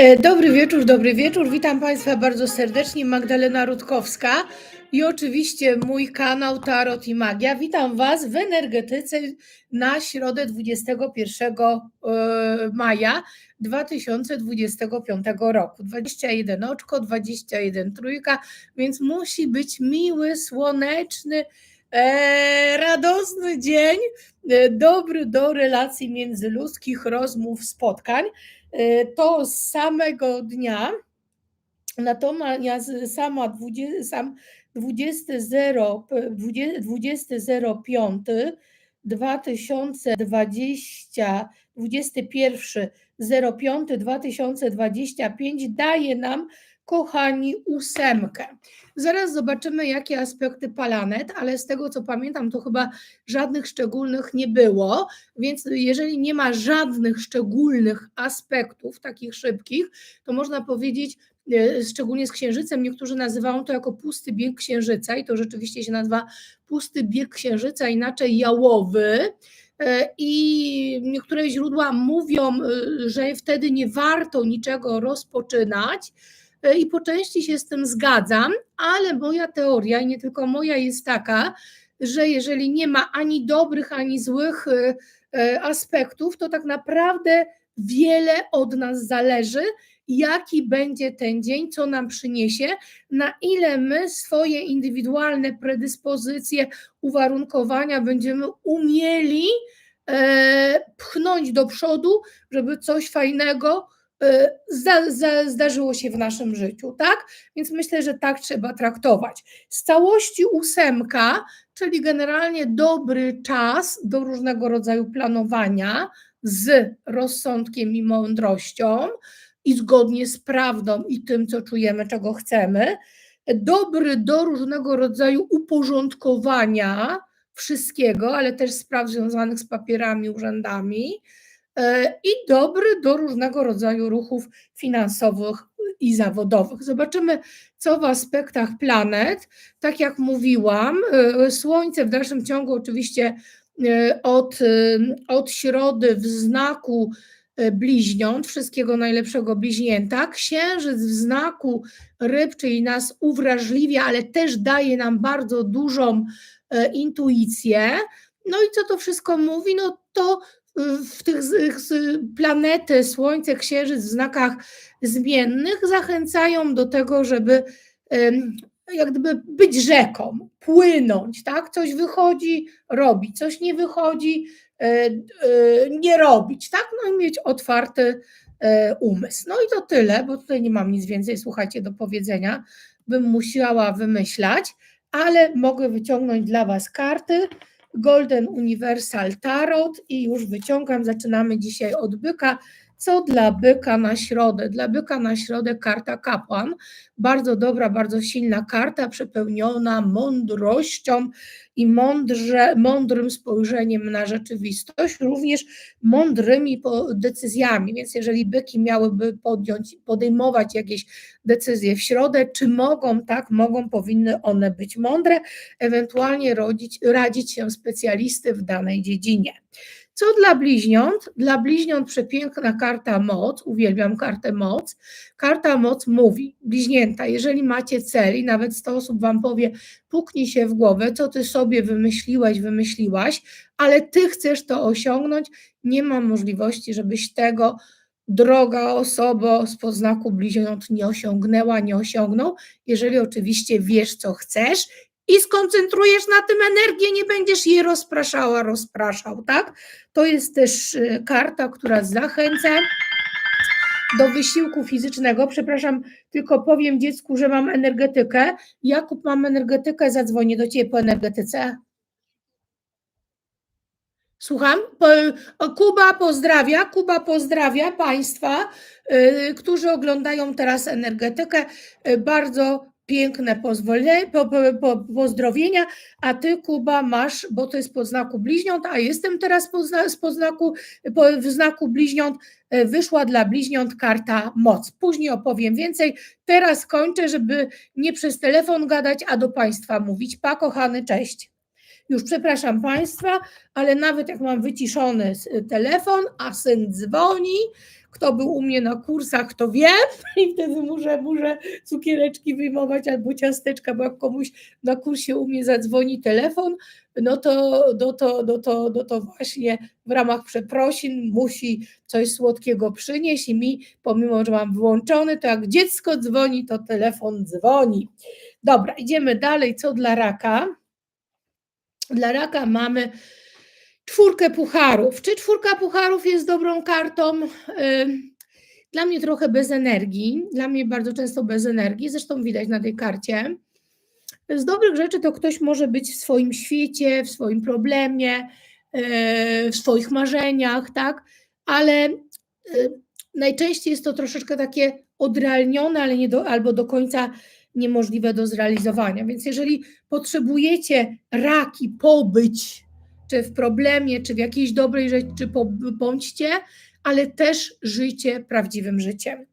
E, Dobry wieczór, dobry wieczór. Witam Państwa bardzo serdecznie. Magdalena Rutkowska i oczywiście mój kanał Tarot i Magia. Witam Was w energetyce na środę 21 e, maja 2025 roku. 21 oczko, 21 trójka, więc musi być miły, słoneczny, e, radosny dzień, dobry do relacji międzyludzkich, rozmów, spotkań. E, to z samego dnia, natomiast sama 20, sam 20.0, 20.05 2020, 21.05 2025 daje nam, kochani, ósemkę. Zaraz zobaczymy, jakie aspekty palanet, ale z tego co pamiętam, to chyba żadnych szczególnych nie było, więc jeżeli nie ma żadnych szczególnych aspektów, takich szybkich, to można powiedzieć, e, szczególnie z księżycem, niektórzy nazywają to jako pusty bieg księżyca i to rzeczywiście się nazywa pusty bieg księżyca, inaczej jałowy. E, I niektóre źródła mówią, e, że wtedy nie warto niczego rozpoczynać, i po części się z tym zgadzam, ale moja teoria, i nie tylko moja, jest taka, że jeżeli nie ma ani dobrych, ani złych aspektów, to tak naprawdę wiele od nas zależy, jaki będzie ten dzień, co nam przyniesie, na ile my swoje indywidualne predyspozycje, uwarunkowania będziemy umieli e, pchnąć do przodu, żeby coś fajnego zdarzyło się w naszym życiu, tak? Więc myślę, że tak trzeba traktować. Z całości ósemka, czyli generalnie dobry czas do różnego rodzaju planowania z rozsądkiem i mądrością i zgodnie z prawdą i tym, co czujemy, czego chcemy. Dobry do różnego rodzaju uporządkowania wszystkiego, ale też spraw związanych z papierami, urzędami i dobry do różnego rodzaju ruchów finansowych i zawodowych. Zobaczymy, co w aspektach planet. Tak jak mówiłam, e, Słońce w dalszym ciągu oczywiście e, od, od środy w znaku bliźniąt, wszystkiego najlepszego bliźnięta, księżyc w znaku ryb, czyli nas uwrażliwia, ale też daje nam bardzo dużą intuicję. No i co to wszystko mówi? No to w tych planety, Słońce, Księżyc w znakach zmiennych zachęcają do tego, żeby jak gdyby być rzeką, płynąć, tak? Coś wychodzi, robić, coś nie wychodzi, e, e, nie robić, tak? No i mieć otwarty e, umysł. No i to tyle, bo tutaj nie mam nic więcej, słuchajcie, do powiedzenia, bym musiała wymyślać, ale mogę wyciągnąć dla Was karty Golden Universal Tarot i już wyciągam, zaczynamy dzisiaj od byka. Co dla byka na środę? Dla byka na środę karta kapłan. Bardzo dobra, bardzo silna karta, przepełniona mądrością i mądrze, mądrym spojrzeniem na rzeczywistość, również mądrymi decyzjami. Więc jeżeli byki miałyby podjąć, podejmować jakieś decyzje w środę, czy mogą, tak, mogą, powinny one być mądre, ewentualnie rodzić, radzić się specjalisty w danej dziedzinie. Co dla bliźniąt? Dla bliźniąt przepiękna karta moc, uwielbiam kartę moc. Karta moc mówi, bliźnięta, jeżeli macie cel i nawet 100 osób wam powie, puknij się w głowę, co ty sobie wymyśliłeś, wymyśliłaś, ale ty chcesz to osiągnąć, nie ma możliwości, żebyś tego droga osoba z poznaku bliźniąt nie osiągnęła, nie osiągnął, jeżeli oczywiście wiesz, co chcesz i skoncentrujesz na tym energię, nie będziesz jej rozpraszała, rozpraszał, tak? To jest też y, karta, która zachęca do wysiłku fizycznego. Przepraszam, tylko powiem dziecku, że mam energetykę. Jakub, mam energetykę, zadzwonię do ciebie po energetyce. Słucham? Kuba pozdrawia, Kuba pozdrawia Państwa, y, którzy oglądają teraz energetykę. Y, bardzo piękne pozwolenie, po, po, po, pozdrowienia, a ty Kuba masz, bo to jest po znaku bliźniąt, a jestem teraz po, zna, po znaku, po, w znaku bliźniąt, e, wyszła dla bliźniąt karta moc. Później opowiem więcej, teraz kończę, żeby nie przez telefon gadać, a do Państwa mówić. Pa kochany, cześć. Już przepraszam Państwa, ale nawet jak mam wyciszony telefon, a syn dzwoni, Kto był u mnie na kursach, to wie i wtedy muszę, muszę cukiereczki wyjmować albo ciasteczka, bo jak komuś na kursie u mnie zadzwoni telefon, no to, no to, no to, no to właśnie w ramach przeprosin musi coś słodkiego przynieść i mi, pomimo że mam wyłączony, to jak dziecko dzwoni, to telefon dzwoni. Dobra, idziemy dalej. Co dla raka? Dla raka mamy czwórkę pucharów. Czy czwórka pucharów jest dobrą kartą? Dla mnie trochę bez energii. Dla mnie bardzo często bez energii. Zresztą widać na tej karcie. Z dobrych rzeczy to ktoś może być w swoim świecie, w swoim problemie, w swoich marzeniach, tak? Ale najczęściej jest to troszeczkę takie odrealnione, ale nie do, albo do końca niemożliwe do zrealizowania. Więc jeżeli potrzebujecie raki pobyć, czy w problemie, czy w jakiejś dobrej rzeczy, czy bądźcie, ale też żyjcie prawdziwym życiem.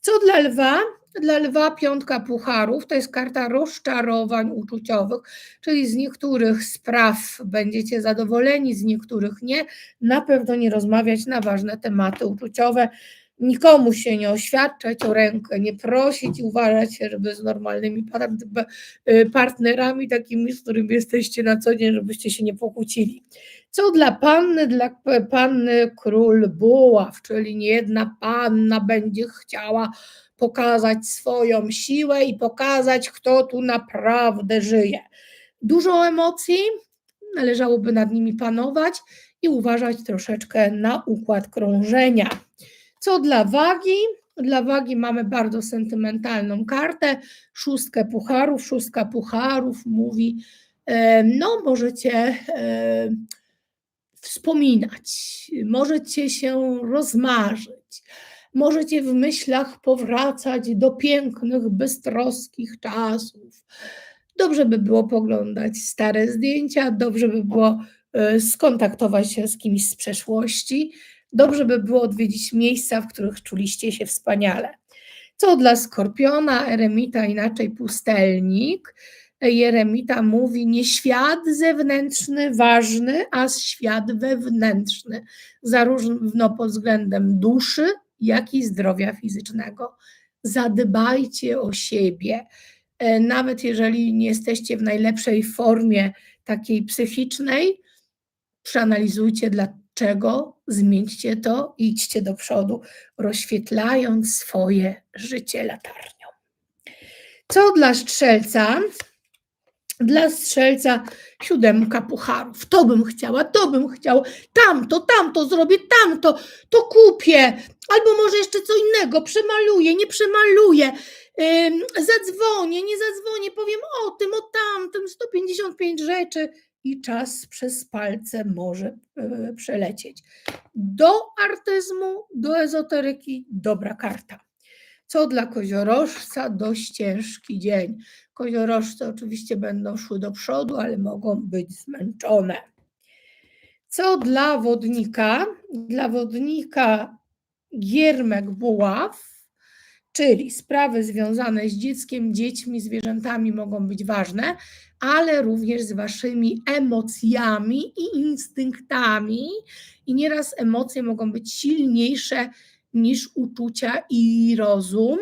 Co dla lwa? Dla lwa piątka pucharów to jest karta rozczarowań uczuciowych, czyli z niektórych spraw będziecie zadowoleni, z niektórych nie. Na pewno nie rozmawiać na ważne tematy uczuciowe nikomu się nie oświadczać o rękę, nie prosić i uważać się, żeby z normalnymi y, partnerami, takimi, z którymi jesteście na co dzień, żebyście się nie pokłócili. Co dla panny, dla panny król buław, czyli nie jedna panna będzie chciała pokazać swoją siłę i pokazać, kto tu naprawdę żyje. Dużo emocji, należałoby nad nimi panować i uważać troszeczkę na układ krążenia. Co dla wagi? Dla wagi mamy bardzo sentymentalną kartę, szóstkę pucharów. Szóstka pucharów mówi, no możecie wspominać, możecie się rozmarzyć, możecie w myślach powracać do pięknych, beztroskich czasów. Dobrze by było poglądać stare zdjęcia, dobrze by było e, skontaktować się z kimś z przeszłości Dobrze by było odwiedzić miejsca, w których czuliście się wspaniale. Co dla skorpiona, eremita, inaczej pustelnik. Jeremita mówi: Nie świat zewnętrzny ważny, a świat wewnętrzny, zarówno pod względem duszy, jak i zdrowia fizycznego. Zadbajcie o siebie. E, nawet jeżeli nie jesteście w najlepszej formie takiej psychicznej, przeanalizujcie, dlaczego, zmieńcie to i idźcie do przodu, rozświetlając swoje życie latarnią. Co dla strzelca? Dla strzelca siódemka pucharów. To bym chciała, to bym chciał, tamto, tamto zrobię, tamto, to kupię. Albo może jeszcze co innego, przemaluję, nie przemaluję, yy, zadzwonię, nie zadzwonię, powiem o tym, o tamtym, 155 rzeczy i czas przez palce może e, przelecieć. Do artyzmu, do ezoteryki dobra karta. Co dla koziorożca dość ciężki dzień. Koziorożce oczywiście będą szły do przodu, ale mogą być zmęczone. Co dla wodnika? Dla wodnika giermek buław, czyli sprawy związane z dzieckiem, dziećmi, zwierzętami mogą być ważne, ale również z waszymi emocjami i instynktami. I nieraz emocje mogą być silniejsze niż uczucia i rozum,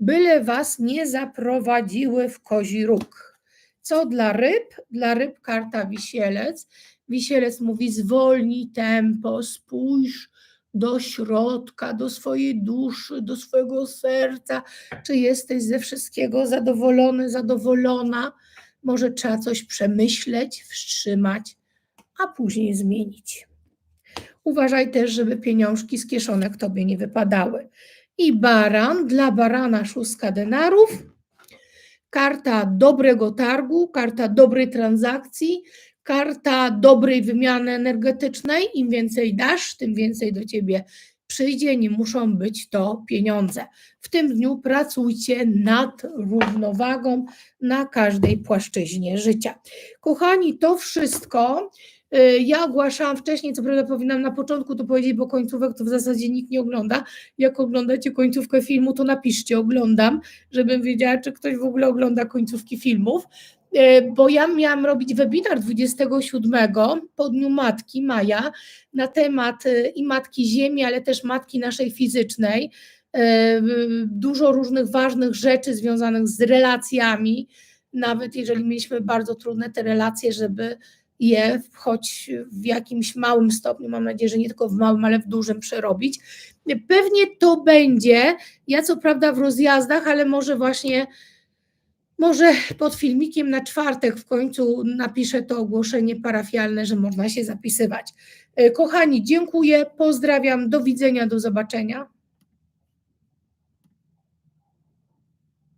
byle was nie zaprowadziły w kozi róg. Co dla ryb? Dla ryb karta wisielec. Wisielec mówi: zwolnij tempo, spójrz do środka, do swojej duszy, do swojego serca. Czy jesteś ze wszystkiego zadowolony, zadowolona? Może trzeba coś przemyśleć, wstrzymać, a później zmienić. Uważaj też, żeby pieniążki z kieszonek tobie nie wypadały. I baran, dla barana szóstka denarów, karta dobrego targu, karta dobrej transakcji, karta dobrej wymiany energetycznej. Im więcej dasz, tym więcej do ciebie przyjdzie, nie muszą być to pieniądze. W tym dniu pracujcie nad równowagą na każdej płaszczyźnie życia. Kochani, to wszystko. Y, ja ogłaszałam wcześniej, co prawda powinnam na początku to powiedzieć, bo końcówek to w zasadzie nikt nie ogląda. Jak oglądacie końcówkę filmu, to napiszcie oglądam, żebym wiedziała, czy ktoś w ogóle ogląda końcówki filmów. E, bo ja miałam robić webinar 27 po Dniu Matki Maja na temat e, i Matki Ziemi, ale też Matki naszej fizycznej. E, Dużo różnych ważnych rzeczy związanych z relacjami, nawet jeżeli mieliśmy bardzo trudne te relacje, żeby je choć w jakimś małym stopniu, mam nadzieję, że nie tylko w małym, ale w dużym przerobić. Pewnie to będzie, ja co prawda w rozjazdach, ale może właśnie, może pod filmikiem na czwartek w końcu napiszę to ogłoszenie parafialne, że można się zapisywać. E, Kochani, dziękuję, pozdrawiam, do widzenia, do zobaczenia.